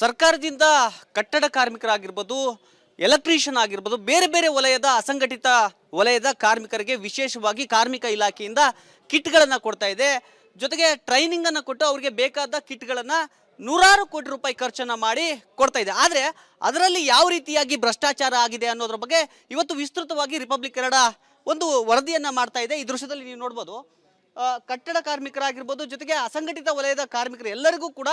ಸರ್ಕಾರದಿಂದ ಕಟ್ಟಡ ಕಾರ್ಮಿಕರಾಗಿರ್ಬೋದು ಎಲೆಕ್ಟ್ರಿಷಿಯನ್ ಆಗಿರ್ಬೋದು, ಬೇರೆ ಬೇರೆ ವಲಯದ ಅಸಂಘಟಿತ ವಲಯದ ಕಾರ್ಮಿಕರಿಗೆ ವಿಶೇಷವಾಗಿ ಕಾರ್ಮಿಕ ಇಲಾಖೆಯಿಂದ ಕಿಟ್ಗಳನ್ನು ಕೊಡ್ತಾ ಇದೆ. ಜೊತೆಗೆ ಟ್ರೈನಿಂಗನ್ನು ಕೊಟ್ಟು ಅವರಿಗೆ ಬೇಕಾದ ಕಿಟ್ಗಳನ್ನು ನೂರಾರು ಕೋಟಿ ರೂಪಾಯಿ ಖರ್ಚನ್ನು ಮಾಡಿ ಕೊಡ್ತಾ ಇದೆ. ಆದರೆ ಅದರಲ್ಲಿ ಯಾವ ರೀತಿಯಾಗಿ ಭ್ರಷ್ಟಾಚಾರ ಆಗಿದೆ ಅನ್ನೋದ್ರ ಬಗ್ಗೆ ಇವತ್ತು ವಿಸ್ತೃತವಾಗಿ ರಿಪಬ್ಲಿಕ್ ಕನ್ನಡ ಒಂದು ವರದಿಯನ್ನು ಮಾಡ್ತಾ ಇದೆ. ಈ ದೃಶ್ಯದಲ್ಲಿ ನೀವು ನೋಡ್ಬೋದು. ಕಟ್ಟಡ ಕಾರ್ಮಿಕರಾಗಿರ್ಬೋದು, ಜೊತೆಗೆ ಅಸಂಘಟಿತ ವಲಯದ ಕಾರ್ಮಿಕರು ಎಲ್ಲರಿಗೂ ಕೂಡ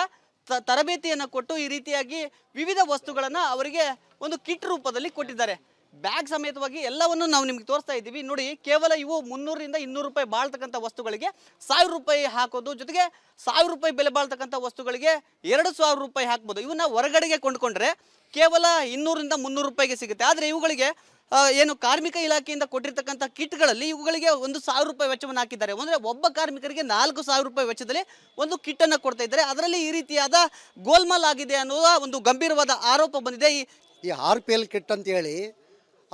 ತರಬೇತಿಯನ್ನು ಕೊಟ್ಟು ಈ ರೀತಿಯಾಗಿ ವಿವಿಧ ವಸ್ತುಗಳನ್ನು ಅವರಿಗೆ ಒಂದು ಕಿಟ್ ರೂಪದಲ್ಲಿ ಕೊಟ್ಟಿದ್ದಾರೆ. ಬ್ಯಾಗ್ ಸಮೇತವಾಗಿ ಎಲ್ಲವನ್ನು ನಾವು ನಿಮ್ಗೆ ತೋರಿಸ್ತಾ ಇದ್ದೀವಿ. ನೋಡಿ, ಕೇವಲ ಇವು ಮುನ್ನೂರರಿಂದ ಇನ್ನೂರು ರೂಪಾಯಿ ಬಾಳ್ತಕ್ಕಂಥ ವಸ್ತುಗಳಿಗೆ ಸಾವಿರ ರೂಪಾಯಿ ಹಾಕೋದು, ಜೊತೆಗೆ ಸಾವಿರ ರೂಪಾಯಿ ಬೆಲೆ ಬಾಳ್ತಕ್ಕಂಥ ವಸ್ತುಗಳಿಗೆ ಎರಡು ಸಾವಿರ ರೂಪಾಯಿ ಹಾಕ್ಬೋದು. ಇವನ್ನ ಹೊರಗಡೆಗೆ ಕೊಂಡ್ಕೊಂಡ್ರೆ ಕೇವಲ ಇನ್ನೂರಿಂದ ಮುನ್ನೂರು ರೂಪಾಯಿಗೆ ಸಿಗುತ್ತೆ. ಆದರೆ ಇವುಗಳಿಗೆ ಏನು ಕಾರ್ಮಿಕ ಇಲಾಖೆಯಿಂದ ಕೊಟ್ಟಿರ್ತಕ್ಕಂಥ ಕಿಟ್ಗಳಲ್ಲಿ ಇವುಗಳಿಗೆ ಒಂದು ಸಾವಿರ ರೂಪಾಯಿ ವೆಚ್ಚವನ್ನು ಹಾಕಿದ್ದಾರೆ. ಅಂದರೆ ಒಬ್ಬ ಕಾರ್ಮಿಕರಿಗೆ ನಾಲ್ಕು ಸಾವಿರ ರೂಪಾಯಿ ವೆಚ್ಚದಲ್ಲಿ ಒಂದು ಕಿಟ್ಟನ್ನು ಕೊಡ್ತಾ ಇದ್ದಾರೆ. ಅದರಲ್ಲಿ ಈ ರೀತಿಯಾದ ಗೋಲ್ಮಾಲ್ ಆಗಿದೆ ಅನ್ನುವ ಒಂದು ಗಂಭೀರವಾದ ಆರೋಪ ಬಂದಿದೆ. ಈ ಆರ್ ಪಿ ಎಲ್ ಕಿಟ್ ಅಂತೇಳಿ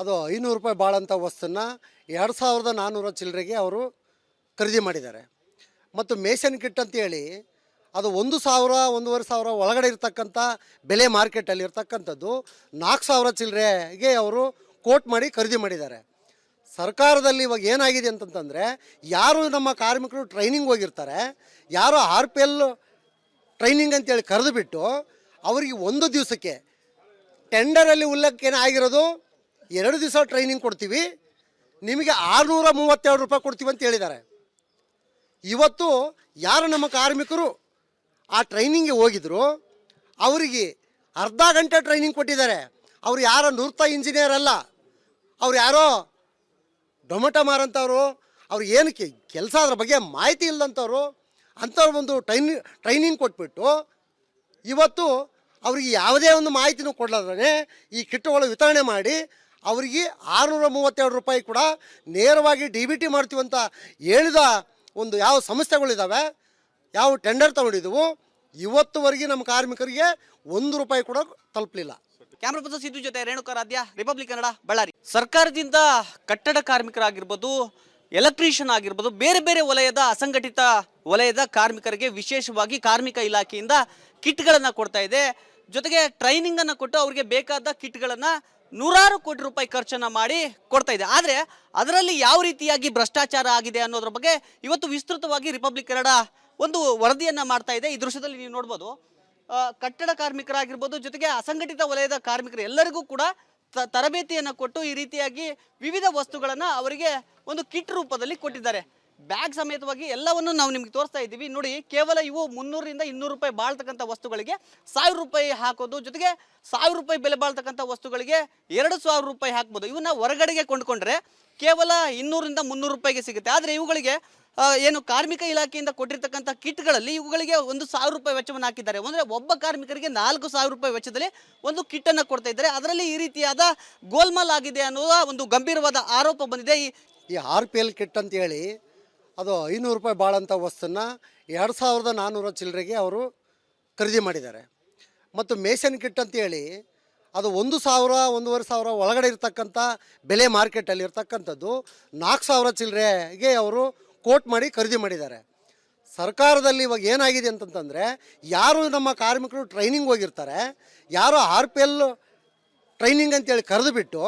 ಅದು ಐನೂರು ರೂಪಾಯಿ ಬಾಳಂಥ ವಸ್ತುನ ಎರಡು ಸಾವಿರದ ನಾನ್ನೂರ ಚಿಲ್ಲರೆಗೆ ಅವರು ಖರೀದಿ ಮಾಡಿದ್ದಾರೆ. ಮತ್ತು ಮೇಷನ್ ಕಿಟ್ ಅಂತೇಳಿ ಅದು ಒಂದು ಸಾವಿರ, ಒಂದೂವರೆ ಸಾವಿರ ಒಳಗಡೆ ಇರ್ತಕ್ಕಂಥ ಬೆಲೆ ಮಾರ್ಕೆಟಲ್ಲಿ ಇರ್ತಕ್ಕಂಥದ್ದು ನಾಲ್ಕು ಸಾವಿರ ಚಿಲ್ಲರೆಗೆ ಅವರು ಕೋಟ್ ಮಾಡಿ ಖರೀದಿ ಮಾಡಿದ್ದಾರೆ. ಸರ್ಕಾರದಲ್ಲಿ ಇವಾಗ ಏನಾಗಿದೆ ಅಂತಂತಂದರೆ ಯಾರು ನಮ್ಮ ಕಾರ್ಮಿಕರು ಟ್ರೈನಿಂಗ್ ಹೋಗಿರ್ತಾರೆ, ಯಾರು ಆರ್ ಪಿ ಎಲ್ ಟ್ರೈನಿಂಗ್ ಅಂತೇಳಿ ಕರೆದುಬಿಟ್ಟು ಅವರಿಗೆ ಒಂದು ದಿವಸಕ್ಕೆ ಟೆಂಡರಲ್ಲಿ ಉಲ್ಲಕ್ಕೇನೇ ಆಗಿರೋದು ಎರಡು ದಿವಸ ಟ್ರೈನಿಂಗ್ ಕೊಡ್ತೀವಿ. ನಿಮಗೆ ಆರುನೂರ ಮೂವತ್ತೆರಡು ರೂಪಾಯಿ ಕೊಡ್ತೀವಿ ಅಂತ ಹೇಳಿದ್ದಾರೆ. ಇವತ್ತು ಯಾರು ನಮ್ಮ ಕಾರ್ಮಿಕರು ಆ ಟ್ರೈನಿಂಗ್ಗೆ ಹೋಗಿದ್ರು, ಅವರಿಗೆ ಅರ್ಧ ಗಂಟೆ ಟ್ರೈನಿಂಗ್ ಕೊಟ್ಟಿದ್ದಾರೆ. ಅವ್ರು ಯಾರೋ ನೂರ್ತ ಇಂಜಿನಿಯರ್ ಅಲ್ಲ, ಅವ್ರು ಯಾರೋ ಡೊಮೆಟೊ ಮಾರಂಥವ್ರು ಅವ್ರು ಏನಕ್ಕೆ ಕೆಲಸ ಅದ್ರ ಬಗ್ಗೆ ಮಾಹಿತಿ ಇಲ್ಲದಂಥವ್ರು ಅಂಥವ್ರು ಒಂದು ಟ್ರೈನಿ ಟ್ರೈನಿಂಗ್ ಕೊಟ್ಬಿಟ್ಟು ಇವತ್ತು ಅವ್ರಿಗೆ ಯಾವುದೇ ಒಂದು ಮಾಹಿತಿನೂ ಕೊಡಲಾದ್ರೆ ಈ ಕಿಟ್ಟುಗಳು ವಿತರಣೆ ಮಾಡಿ ಅವರಿಗೆ ಆರುನೂರ ಮೂವತ್ತೆರಡು ರೂಪಾಯಿ ಕೂಡ ನೇರವಾಗಿ ಡಿ ಬಿ ಟಿ ಮಾಡ್ತೀವಂತ ಹೇಳಿದ ಒಂದು ಯಾವ ಸಂಸ್ಥೆಗಳಿದ್ದಾವೆ ಯಾವ ಟೆಂಡರ್ ತಗೊಂಡಿದ್ದವು ಇವತ್ತುವರೆಗೆ ನಮ್ಮ ಕಾರ್ಮಿಕರಿಗೆ ಒಂದು ರೂಪಾಯಿ ಕೂಡ ತಲುಪಲಿಲ್ಲ. ಕ್ಯಾಮ್ರಾ ಪರ್ಸನ್ ಸಿದ್ದು ಜೊತೆ ರೇಣುಕಾರಾಧ್ಯ ರಿಪಬ್ಲಿಕ್ ಕನ್ನಡ ಬಳ್ಳಾರಿ ಸರ್ಕಾರದಿಂದ ಕಟ್ಟಡ ಕಾರ್ಮಿಕರಾಗಿರ್ಬೋದು ಎಲೆಕ್ಟ್ರಿಷಿಯನ್ ಆಗಿರ್ಬೋದು, ಬೇರೆ ಬೇರೆ ವಲಯದ ಅಸಂಘಟಿತ ವಲಯದ ಕಾರ್ಮಿಕರಿಗೆ ವಿಶೇಷವಾಗಿ ಕಾರ್ಮಿಕ ಇಲಾಖೆಯಿಂದ ಕಿಟ್ಗಳನ್ನು ಕೊಡ್ತಾ ಇದೆ. ಜೊತೆಗೆ ಟ್ರೈನಿಂಗನ್ನು ಕೊಟ್ಟು ಅವರಿಗೆ ಬೇಕಾದ ಕಿಟ್ಗಳನ್ನು ನೂರಾರು ಕೋಟಿ ರೂಪಾಯಿ ಖರ್ಚನ್ನು ಮಾಡಿ ಕೊಡ್ತಾ ಇದೆ. ಆದರೆ ಅದರಲ್ಲಿ ಯಾವ ರೀತಿಯಾಗಿ ಭ್ರಷ್ಟಾಚಾರ ಆಗಿದೆ ಅನ್ನೋದ್ರ ಬಗ್ಗೆ ಇವತ್ತು ವಿಸ್ತೃತವಾಗಿ ರಿಪಬ್ಲಿಕ್ ಕನ್ನಡ ಒಂದು ವರದಿಯನ್ನು ಮಾಡ್ತಾ ಇದೆ. ಈ ದೃಶ್ಯದಲ್ಲಿ ನೀವು ನೋಡ್ಬೋದು ಕಟ್ಟಡ ಕಾರ್ಮಿಕರಾಗಿರ್ಬೋದು, ಜೊತೆಗೆ ಅಸಂಘಟಿತ ವಲಯದ ಕಾರ್ಮಿಕರು ಎಲ್ಲರಿಗೂ ಕೂಡ ತ- ತರಬೇತಿಯನ್ನು ಕೊಟ್ಟು ಈ ರೀತಿಯಾಗಿ ವಿವಿಧ ವಸ್ತುಗಳನ್ನು ಅವರಿಗೆ ಒಂದು ಕಿಟ್ ರೂಪದಲ್ಲಿ ಕೊಟ್ಟಿದ್ದಾರೆ. ಬ್ಯಾಗ್ ಸಮೇತವಾಗಿ ಎಲ್ಲವನ್ನು ನಾವು ನಿಮ್ಗೆ ತೋರಿಸ್ತಾ ಇದ್ದೀವಿ. ನೋಡಿ, ಕೇವಲ ಇವು ಮುನ್ನೂರರಿಂದ ಇನ್ನೂರು ರೂಪಾಯಿ ಬಾಳ್ತಕ್ಕಂಥ ವಸ್ತುಗಳಿಗೆ ಸಾವಿರ ರೂಪಾಯಿ ಹಾಕೋದು, ಜೊತೆಗೆ ಸಾವಿರ ರೂಪಾಯಿ ಬೆಲೆ ಬಾಳ್ತಕ್ಕಂಥ ವಸ್ತುಗಳಿಗೆ ಎರಡು ಸಾವಿರ ರೂಪಾಯಿ ಹಾಕ್ಬೋದು. ಇವನ್ನ ಹೊರಗಡೆಗೆ ಕೊಂಡ್ಕೊಂಡ್ರೆ ಕೇವಲ ಇನ್ನೂರಿಂದ ಮುನ್ನೂರು ರೂಪಾಯಿಗೆ ಸಿಗುತ್ತೆ. ಆದರೆ ಇವುಗಳಿಗೆ ಏನು ಕಾರ್ಮಿಕ ಇಲಾಖೆಯಿಂದ ಕೊಟ್ಟಿರ್ತಕ್ಕಂಥ ಕಿಟ್ಗಳಲ್ಲಿ ಇವುಗಳಿಗೆ ಒಂದು ಸಾವಿರ ರೂಪಾಯಿ ವೆಚ್ಚವನ್ನು ಹಾಕಿದ್ದಾರೆ. ಅಂದರೆ ಒಬ್ಬ ಕಾರ್ಮಿಕರಿಗೆ ನಾಲ್ಕು ಸಾವಿರ ರೂಪಾಯಿ ವೆಚ್ಚದಲ್ಲಿ ಒಂದು ಕಿಟ್ಟನ್ನು ಕೊಡ್ತಾ ಇದ್ದಾರೆ. ಅದರಲ್ಲಿ ಈ ರೀತಿಯಾದ ಗೋಲ್ಮಾಲ್ ಆಗಿದೆ ಅನ್ನುವ ಒಂದು ಗಂಭೀರವಾದ ಆರೋಪ ಬಂದಿದೆ. ಈ ಆರ್ ಪಿ ಎಲ್ ಕಿಟ್ ಅಂತೇಳಿ ಅದು ಐನೂರು ರೂಪಾಯಿ ಬಾಳಂಥ ವಸ್ತುನ ಎರಡು ಸಾವಿರದ ನಾನ್ನೂರ ಚಿಲ್ಲರೆಗೆ ಅವರು ಖರೀದಿ ಮಾಡಿದ್ದಾರೆ. ಮತ್ತು ಮೇಷನ್ ಕಿಟ್ ಅಂತೇಳಿ ಅದು ಒಂದು ಸಾವಿರ, ಒಂದೂವರೆ ಸಾವಿರ ಒಳಗಡೆ ಇರ್ತಕ್ಕಂಥ ಬೆಲೆ ಮಾರ್ಕೆಟಲ್ಲಿ ಇರ್ತಕ್ಕಂಥದ್ದು ನಾಲ್ಕು ಸಾವಿರ ಚಿಲ್ಲರೆಗೆ ಅವರು ಕೋಟ್ ಮಾಡಿ ಖರೀದಿ ಮಾಡಿದ್ದಾರೆ. ಸರ್ಕಾರದಲ್ಲಿ ಇವಾಗ ಏನಾಗಿದೆ ಅಂತಂತಂದರೆ, ಯಾರು ನಮ್ಮ ಕಾರ್ಮಿಕರು ಟ್ರೈನಿಂಗ್ ಹೋಗಿರ್ತಾರೆ, ಯಾರು ಆರ್ ಪಿ ಎಲ್ ಟ್ರೈನಿಂಗ್ ಅಂತೇಳಿ ಕರೆದುಬಿಟ್ಟು,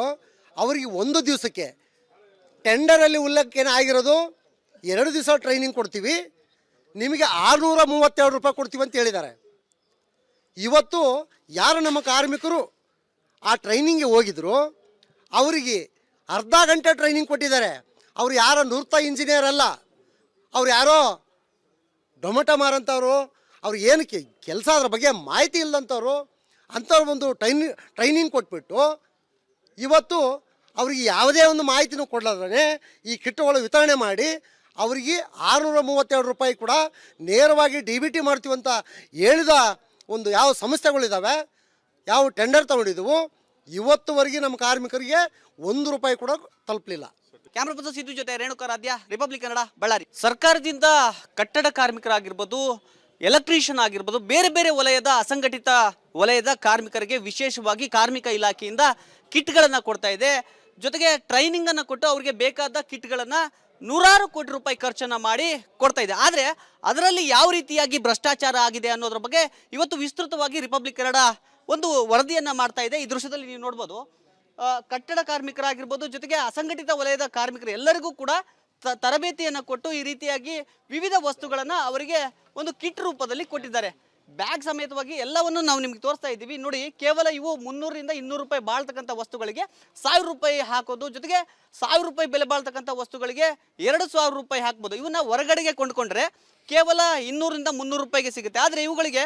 ಅವರಿಗೆ ಒಂದು ದಿವಸಕ್ಕೆ ಟೆಂಡರಲ್ಲಿ ಉಲ್ಲೇಖ ಆಗಿರೋದು ಎರಡು ದಿವಸ ಟ್ರೈನಿಂಗ್ ಕೊಡ್ತೀವಿ. ನಿಮಗೆ ಆರುನೂರ ಮೂವತ್ತೆರಡು ರೂಪಾಯಿ ಕೊಡ್ತೀವಿ ಅಂತ ಹೇಳಿದ್ದಾರೆ. ಇವತ್ತು ಯಾರು ನಮ್ಮ ಕಾರ್ಮಿಕರು ಆ ಟ್ರೈನಿಂಗ್ಗೆ ಹೋಗಿದ್ರು, ಅವರಿಗೆ ಅರ್ಧ ಗಂಟೆ ಟ್ರೈನಿಂಗ್ ಕೊಟ್ಟಿದ್ದಾರೆ. ಅವ್ರು ಯಾರೋ ನೂರ್ತ ಇಂಜಿನಿಯರ್ ಅಲ್ಲ, ಅವ್ರು ಯಾರೋ ಡೊಮೆಟೊ ಮಾರಂಥವ್ರು ಅವ್ರು ಏನಕ್ಕೆ ಕೆಲಸ ಅದ್ರ ಬಗ್ಗೆ ಮಾಹಿತಿ ಇಲ್ಲದಂಥವ್ರು ಅಂಥವ್ರು ಒಂದು ಟ್ರೈನಿ ಟ್ರೈನಿಂಗ್ ಕೊಟ್ಬಿಟ್ಟು ಇವತ್ತು ಅವ್ರಿಗೆ ಯಾವುದೇ ಒಂದು ಮಾಹಿತಿನೂ ಕೊಡಲಾದ್ರೆ ಈ ಕಿಟ್ಟುಗಳು ವಿತರಣೆ ಮಾಡಿ ಅವರಿಗೆ ಆರುನೂರ ಮೂವತ್ತೆರಡು ರೂಪಾಯಿ ಕೂಡ ನೇರವಾಗಿ ಡಿ ಬಿ ಟಿ ಮಾಡ್ತೀವಂತ ಹೇಳಿದ ಒಂದು ಯಾವ ಸಂಸ್ಥೆಗಳಿದ್ದಾವೆ ಯಾವ ಟೆಂಡರ್ ತಗೊಂಡಿದ್ದವು ಇವತ್ತುವರೆಗೆ ನಮ್ಮ ಕಾರ್ಮಿಕರಿಗೆ ಒಂದು ರೂಪಾಯಿ ಕೂಡ ತಲುಪಲಿಲ್ಲ. ಕ್ಯಾಮ್ರಾ ಪರ್ಸನ್ ಸಿದ್ದು ಜೊತೆ ರೇಣುಕಾರಾಧ್ಯ ರಿಪಬ್ಲಿಕ್ ಕನ್ನಡ ಬಳ್ಳಾರಿ ಸರ್ಕಾರದಿಂದ ಕಟ್ಟಡ ಕಾರ್ಮಿಕರಾಗಿರ್ಬೋದು ಎಲೆಕ್ಟ್ರಿಷಿಯನ್ ಆಗಿರ್ಬೋದು, ಬೇರೆ ಬೇರೆ ವಲಯದ ಅಸಂಘಟಿತ ವಲಯದ ಕಾರ್ಮಿಕರಿಗೆ ವಿಶೇಷವಾಗಿ ಕಾರ್ಮಿಕ ಇಲಾಖೆಯಿಂದ ಕಿಟ್ಗಳನ್ನು ಕೊಡ್ತಾ ಇದೆ. ಜೊತೆಗೆ ಟ್ರೈನಿಂಗನ್ನು ಕೊಟ್ಟು ಅವರಿಗೆ ಬೇಕಾದ ಕಿಟ್ಗಳನ್ನು ನೂರಾರು ಕೋಟಿ ರೂಪಾಯಿ ಖರ್ಚನ್ನ ಮಾಡಿ ಕೊಡ್ತಾ ಇದೆ. ಆದರೆ ಅದರಲ್ಲಿ ಯಾವ ರೀತಿಯಾಗಿ ಭ್ರಷ್ಟಾಚಾರ ಆಗಿದೆ ಅನ್ನೋದ್ರ ಬಗ್ಗೆ ಇವತ್ತು ವಿಸ್ತೃತವಾಗಿ ರಿಪಬ್ಲಿಕ್ ಕನ್ನಡ ಒಂದು ವರದಿಯನ್ನು ಮಾಡ್ತಾ ಇದೆ. ಈ ದೃಶ್ಯದಲ್ಲಿ ನೀವು ನೋಡ್ಬೋದು ಕಟ್ಟಡ ಕಾರ್ಮಿಕರಾಗಿರ್ಬೋದು, ಜೊತೆಗೆ ಅಸಂಘಟಿತ ವಲಯದ ಕಾರ್ಮಿಕರು ಎಲ್ಲರಿಗೂ ಕೂಡ ತರಬೇತಿಯನ್ನು ಕೊಟ್ಟು ಈ ರೀತಿಯಾಗಿ ವಿವಿಧ ವಸ್ತುಗಳನ್ನು ಅವರಿಗೆ ಒಂದು ಕಿಟ್ ರೂಪದಲ್ಲಿ ಕೊಟ್ಟಿದ್ದಾರೆ. ಬ್ಯಾಗ್ ಸಮೇತವಾಗಿ ಎಲ್ಲವನ್ನು ನಾವು ನಿಮ್ಗೆ ತೋರಿಸ್ತಾ ಇದ್ದೀವಿ. ನೋಡಿ, ಕೇವಲ ಇವು ಮುನ್ನೂರರಿಂದ ಇನ್ನೂರು ರೂಪಾಯಿ ಬಾಳ್ತಕ್ಕಂಥ ವಸ್ತುಗಳಿಗೆ ಸಾವಿರ ರೂಪಾಯಿ ಹಾಕೋದು, ಜೊತೆಗೆ ಸಾವಿರ ರೂಪಾಯಿ ಬೆಲೆ ಬಾಳ್ತಕ್ಕಂಥ ವಸ್ತುಗಳಿಗೆ ಎರಡು ಸಾವಿರ ರೂಪಾಯಿ ಹಾಕ್ಬೋದು. ಇವನ್ನ ಹೊರಗಡೆಗೆ ಕೊಂಡ್ಕೊಂಡ್ರೆ ಕೇವಲ ಇನ್ನೂರಿಂದ ಮುನ್ನೂರು ರೂಪಾಯಿಗೆ ಸಿಗುತ್ತೆ. ಆದರೆ ಇವುಗಳಿಗೆ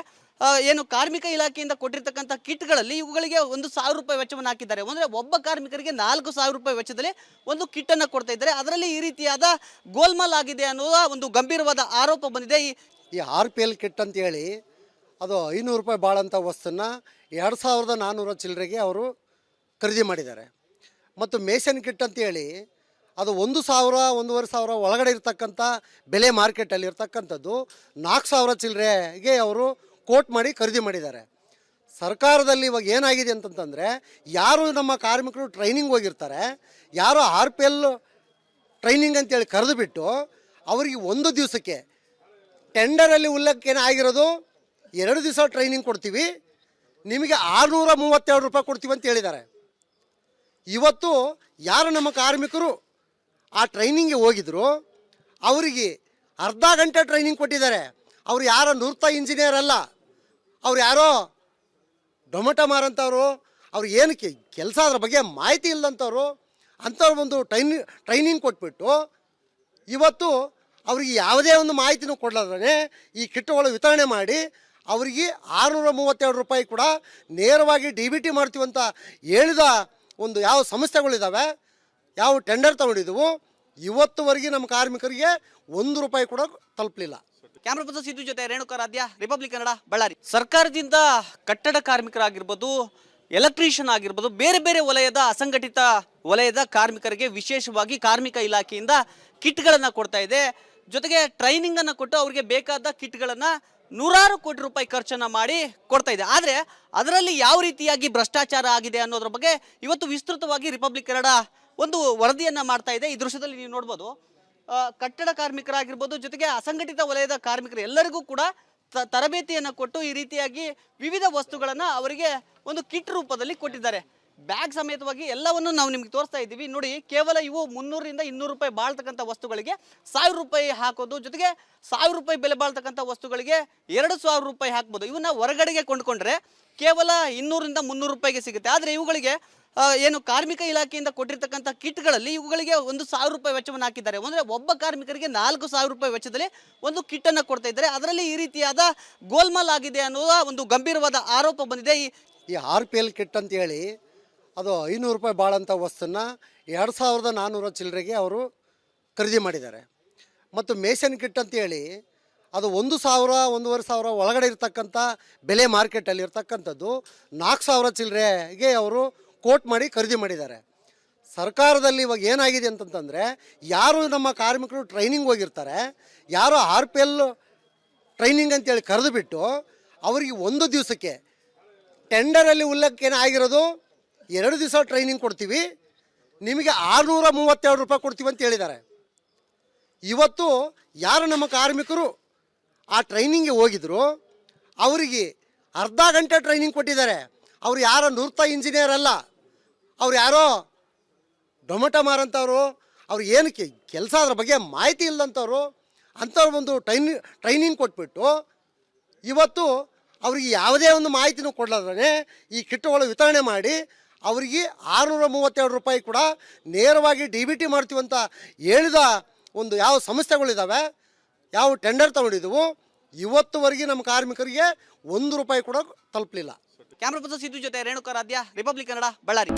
ಏನು ಕಾರ್ಮಿಕ ಇಲಾಖೆಯಿಂದ ಕೊಟ್ಟಿರ್ತಕ್ಕಂಥ ಕಿಟ್ಗಳಲ್ಲಿ ಇವುಗಳಿಗೆ ಒಂದು ಸಾವಿರ ರೂಪಾಯಿ ವೆಚ್ಚವನ್ನು ಹಾಕಿದ್ದಾರೆ. ಅಂದರೆ ಒಬ್ಬ ಕಾರ್ಮಿಕರಿಗೆ ನಾಲ್ಕು ಸಾವಿರ ರೂಪಾಯಿ ವೆಚ್ಚದಲ್ಲಿ ಒಂದು ಕಿಟ್ಟನ್ನು ಕೊಡ್ತಾ ಇದ್ದಾರೆ. ಅದರಲ್ಲಿ ಈ ರೀತಿಯಾದ ಗೋಲ್ಮಾಲ್ ಆಗಿದೆ ಅನ್ನುವ ಒಂದು ಗಂಭೀರವಾದ ಆರೋಪ ಬಂದಿದೆ. ಈ ಆರ್ ಪಿ ಎಲ್ ಕಿಟ್ ಅಂತೇಳಿ ಅದು ಐನೂರು ರೂಪಾಯಿ ಬಾಳಂಥ ವಸ್ತುನ ಎರಡು ಸಾವಿರದ ನಾನ್ನೂರ ಚಿಲ್ಲರೆಗೆ ಅವರು ಖರೀದಿ ಮಾಡಿದ್ದಾರೆ. ಮತ್ತು ಮೇಸನ್ ಕಿಟ್ ಅಂತೇಳಿ ಅದು ಒಂದು ಸಾವಿರ, ಒಂದೂವರೆ ಸಾವಿರ ಒಳಗಡೆ ಇರ್ತಕ್ಕಂಥ ಬೆಲೆ ಮಾರ್ಕೆಟಲ್ಲಿ ಇರ್ತಕ್ಕಂಥದ್ದು ನಾಲ್ಕು ಸಾವಿರ ಚಿಲ್ಲರೆಗೆ ಅವರು ಕೋಟ್ ಮಾಡಿ ಖರೀದಿ ಮಾಡಿದ್ದಾರೆ. ಸರ್ಕಾರದಲ್ಲಿ ಇವಾಗ ಏನಾಗಿದೆ ಅಂತಂತಂದರೆ, ಯಾರು ನಮ್ಮ ಕಾರ್ಮಿಕರು ಟ್ರೈನಿಂಗ್ ಹೋಗಿರ್ತಾರೆ, ಯಾರು ಆರ್ ಪಿ ಎಲ್ ಟ್ರೈನಿಂಗ್ ಅಂತೇಳಿ ಕರೆದು ಬಿಟ್ಟು ಅವರಿಗೆ ಒಂದು ದಿವಸಕ್ಕೆ ಟೆಂಡರಲ್ಲಿ ಉಲ್ಲೇಖ ಆಗಿರೋದು ಎರಡು ದಿವಸ ಟ್ರೈನಿಂಗ್ ಕೊಡ್ತೀವಿ. ನಿಮಗೆ ಆರುನೂರ ಮೂವತ್ತೆರಡು ರೂಪಾಯಿ ಕೊಡ್ತೀವಿ ಅಂತ ಹೇಳಿದ್ದಾರೆ. ಇವತ್ತು ಯಾರು ನಮ್ಮ ಕಾರ್ಮಿಕರು ಆ ಟ್ರೈನಿಂಗ್ಗೆ ಹೋಗಿದ್ರು, ಅವರಿಗೆ ಅರ್ಧ ಗಂಟೆ ಟ್ರೈನಿಂಗ್ ಕೊಟ್ಟಿದ್ದಾರೆ. ಅವ್ರು ಯಾರೋ ನೃತ್ಯ ಇಂಜಿನಿಯರ್ ಅಲ್ಲ. ಅವ್ರು ಯಾರೋ ಡೊಮೊಟೊ ಮಾರಂಥವ್ರು ಅವ್ರು ಏನು ಕೆಲಸ ಅದ್ರ ಬಗ್ಗೆ ಮಾಹಿತಿ ಇಲ್ಲದಂಥವ್ರು ಅಂಥವ್ರು ಒಂದು ಟ್ರೈನಿ ಟ್ರೈನಿಂಗ್ ಕೊಟ್ಬಿಟ್ಟು ಇವತ್ತು ಅವ್ರಿಗೆ ಯಾವುದೇ ಒಂದು ಮಾಹಿತಿನೂ ಕೊಡಲಾದ್ರೆ ಈ ಕಿಟ್ಗಳು ವಿತರಣೆ ಮಾಡಿ ಅವರಿಗೆ ಆರುನೂರ ಮೂವತ್ತೆರಡು ರೂಪಾಯಿ ಕೂಡ ನೇರವಾಗಿ ಡಿ ಬಿ ಟಿ ಮಾಡ್ತೀವಿ ಅಂತ ಹೇಳಿದ ಒಂದು ಯಾವ ಸಂಸ್ಥೆಗಳಿದ್ದಾವೆ ಯಾವ ಟೆಂಡರ್ ತಗೊಂಡಿದ್ದವು ಇವತ್ತುವರೆಗೆ ನಮ್ಮ ಕಾರ್ಮಿಕರಿಗೆ ಒಂದು ರೂಪಾಯಿ ಕೂಡ ತಲುಪಲಿಲ್ಲ. ಕ್ಯಾಮ್ರಾ ಪರ್ಸನ್ ಸಿದ್ದು ಜೊತೆ ರೇಣುಕಾರಾಧ್ಯ ರಿಪಬ್ಲಿಕ್ ಕನ್ನಡ ಬಳ್ಳಾರಿ ಸರ್ಕಾರದಿಂದ ಕಟ್ಟಡ ಕಾರ್ಮಿಕರಾಗಿರ್ಬೋದು ಎಲೆಕ್ಟ್ರಿಷಿಯನ್ ಆಗಿರ್ಬೋದು, ಬೇರೆ ಬೇರೆ ವಲಯದ ಅಸಂಘಟಿತ ವಲಯದ ಕಾರ್ಮಿಕರಿಗೆ ವಿಶೇಷವಾಗಿ ಕಾರ್ಮಿಕ ಇಲಾಖೆಯಿಂದ ಕಿಟ್ಗಳನ್ನು ಕೊಡ್ತಾ ಇದೆ. ಜೊತೆಗೆ ಟ್ರೈನಿಂಗನ್ನು ಕೊಟ್ಟು ಅವರಿಗೆ ಬೇಕಾದ ಕಿಟ್ಗಳನ್ನ ನೂರಾರು ಕೋಟಿ ರೂಪಾಯಿ ಖರ್ಚನ್ನ ಮಾಡಿ ಕೊಡ್ತಾ ಇದೆ. ಆದರೆ ಅದರಲ್ಲಿ ಯಾವ ರೀತಿಯಾಗಿ ಭ್ರಷ್ಟಾಚಾರ ಆಗಿದೆ ಅನ್ನೋದ್ರ ಬಗ್ಗೆ ಇವತ್ತು ವಿಸ್ತೃತವಾಗಿ ರಿಪಬ್ಲಿಕ್ ಕನ್ನಡ ಒಂದು ವರದಿಯನ್ನು ಮಾಡ್ತಾ ಇದೆ. ಈ ದೃಶ್ಯದಲ್ಲಿ ನೀವು ನೋಡ್ಬೋದು ಕಟ್ಟಡ ಕಾರ್ಮಿಕರಾಗಿರ್ಬೋದು, ಜೊತೆಗೆ ಅಸಂಘಟಿತ ವಲಯದ ಕಾರ್ಮಿಕರು ಎಲ್ಲರಿಗೂ ಕೂಡ ತರಬೇತಿಯನ್ನು ಕೊಟ್ಟು ಈ ರೀತಿಯಾಗಿ ವಿವಿಧ ವಸ್ತುಗಳನ್ನು ಅವರಿಗೆ ಒಂದು ಕಿಟ್ ರೂಪದಲ್ಲಿ ಕೊಟ್ಟಿದ್ದಾರೆ. ಬ್ಯಾಗ್ ಸಮೇತವಾಗಿ ಎಲ್ಲವನ್ನು ನಾವು ನಿಮ್ಗೆ ತೋರಿಸ್ತಾ ಇದ್ದೀವಿ. ನೋಡಿ, ಕೇವಲ ಇವು ಮುನ್ನೂರರಿಂದ ಇನ್ನೂರು ರೂಪಾಯಿ ಬಾಳ್ತಕ್ಕಂಥ ವಸ್ತುಗಳಿಗೆ ಸಾವಿರ ರೂಪಾಯಿ ಹಾಕೋದು, ಜೊತೆಗೆ ಸಾವಿರ ರೂಪಾಯಿ ಬೆಲೆ ಬಾಳ್ತಕ್ಕಂಥ ವಸ್ತುಗಳಿಗೆ ಎರಡು ಸಾವಿರ ರೂಪಾಯಿ ಹಾಕ್ಬೋದು. ಇವನ್ನ ಹೊರಗಡೆಗೆ ಕೊಂಡ್ಕೊಂಡ್ರೆ ಕೇವಲ ಇನ್ನೂರಿಂದ ಮುನ್ನೂರು ರೂಪಾಯಿಗೆ ಸಿಗುತ್ತೆ. ಆದರೆ ಇವುಗಳಿಗೆ ಏನು ಕಾರ್ಮಿಕ ಇಲಾಖೆಯಿಂದ ಕೊಟ್ಟಿರ್ತಕ್ಕಂಥ ಕಿಟ್ಗಳಲ್ಲಿ ಇವುಗಳಿಗೆ ಒಂದು ಸಾವಿರ ರೂಪಾಯಿ ವೆಚ್ಚವನ್ನು ಹಾಕಿದ್ದಾರೆ. ಅಂದರೆ ಒಬ್ಬ ಕಾರ್ಮಿಕರಿಗೆ ನಾಲ್ಕು ಸಾವಿರ ರೂಪಾಯಿ ವೆಚ್ಚದಲ್ಲಿ ಒಂದು ಕಿಟ್ಟನ್ನು ಕೊಡ್ತಾ ಇದ್ದಾರೆ. ಅದರಲ್ಲಿ ಈ ರೀತಿಯಾದ ಗೋಲ್ಮಾಲ್ ಆಗಿದೆ ಅನ್ನುವ ಒಂದು ಗಂಭೀರವಾದ ಆರೋಪ ಬಂದಿದೆ. ಈ ಆರ್ ಪಿ ಎಲ್ ಕಿಟ್ ಅಂತೇಳಿ ಅದು ಐನೂರು ರೂಪಾಯಿ ಬಾಳಂಥ ವಸ್ತುನ ಎರಡು ಸಾವಿರದ ನಾನ್ನೂರ ಚಿಲ್ಲರೆಗೆ ಅವರು ಖರೀದಿ ಮಾಡಿದ್ದಾರೆ. ಮತ್ತು ಮೇಷನ್ ಕಿಟ್ ಅಂತೇಳಿ ಅದು ಒಂದು ಸಾವಿರ, ಒಂದೂವರೆ ಸಾವಿರ ಒಳಗಡೆ ಇರ್ತಕ್ಕಂಥ ಬೆಲೆ ಮಾರ್ಕೆಟಲ್ಲಿ ಇರ್ತಕ್ಕಂಥದ್ದು ನಾಲ್ಕು ಸಾವಿರ ಚಿಲ್ಲರೆಗೆ ಅವರು ಕೋಟ್ ಮಾಡಿ ಖರೀದಿ ಮಾಡಿದ್ದಾರೆ. ಸರ್ಕಾರದಲ್ಲಿ ಇವಾಗ ಏನಾಗಿದೆ ಅಂತಂತಂದರೆ ಯಾರು ನಮ್ಮ ಕಾರ್ಮಿಕರು ಟ್ರೈನಿಂಗ್ ಹೋಗಿರ್ತಾರೆ, ಯಾರು ಆರ್ ಪಿ ಎಲ್ ಟ್ರೈನಿಂಗ್ ಅಂತೇಳಿ ಕರೆದುಬಿಟ್ಟು ಅವರಿಗೆ ಒಂದು ದಿವಸಕ್ಕೆ ಟೆಂಡರಲ್ಲಿ ಉಲ್ಲಕ್ಕೇನೇ ಆಗಿರೋದು ಎರಡು ದಿವಸ ಟ್ರೈನಿಂಗ್ ಕೊಡ್ತೀವಿ. ನಿಮಗೆ ಆರುನೂರ ಮೂವತ್ತೆರಡು ರೂಪಾಯಿ ಕೊಡ್ತೀವಿ ಅಂತ ಹೇಳಿದ್ದಾರೆ. ಇವತ್ತು ಯಾರು ನಮ್ಮ ಕಾರ್ಮಿಕರು ಆ ಟ್ರೈನಿಂಗ್ಗೆ ಹೋಗಿದ್ರು, ಅವರಿಗೆ ಅರ್ಧ ಗಂಟೆ ಟ್ರೈನಿಂಗ್ ಕೊಟ್ಟಿದ್ದಾರೆ. ಅವ್ರು ಯಾರೋ ನೂರ್ತ ಇಂಜಿನಿಯರ್ ಅಲ್ಲ, ಅವ್ರು ಯಾರೋ ಡೊಮೊಟೊ ಮಾರಂಥವ್ರು ಅವ್ರು ಏನಕ್ಕೆ ಕೆಲಸ ಅದ್ರ ಬಗ್ಗೆ ಮಾಹಿತಿ ಇಲ್ಲದಂಥವ್ರು ಅಂಥವ್ರು ಒಂದು ಟ್ರೈನಿ ಟ್ರೈನಿಂಗ್ ಕೊಟ್ಬಿಟ್ಟು ಇವತ್ತು ಅವ್ರಿಗೆ ಯಾವುದೇ ಒಂದು ಮಾಹಿತಿನೂ ಕೊಡಲಾದ್ರೆ ಈ ಕಿಟ್ಟುಗಳು ವಿತರಣೆ ಮಾಡಿ ಅವರಿಗೆ ಆರುನೂರ ಮೂವತ್ತೆರಡು ರೂಪಾಯಿ ಕೂಡ ನೇರವಾಗಿ ಡಿ ಬಿ ಟಿ ಮಾಡ್ತೀವಿ ಅಂತ ಹೇಳಿದ ಒಂದು ಯಾವ ಸಂಸ್ಥೆಗಳಿದ್ದಾವೆ ಯಾವ ಟೆಂಡರ್ ತಗೊಂಡಿದ್ದವು ಇವತ್ತುವರೆಗೆ ನಮ್ಮ ಕಾರ್ಮಿಕರಿಗೆ ಒಂದು ರೂಪಾಯಿ ಕೂಡ ತಲುಪಲಿಲ್ಲ. ಕ್ಯಾಮ್ರಾ ಪರ್ಸನ್ ಸಿದ್ದು ಜೊತೆ ರೇಣುಕಾರಾಧ್ಯ ರಿಪಬ್ಲಿಕ್ ಕನ್ನಡ, ಬಳ್ಳಾರಿ.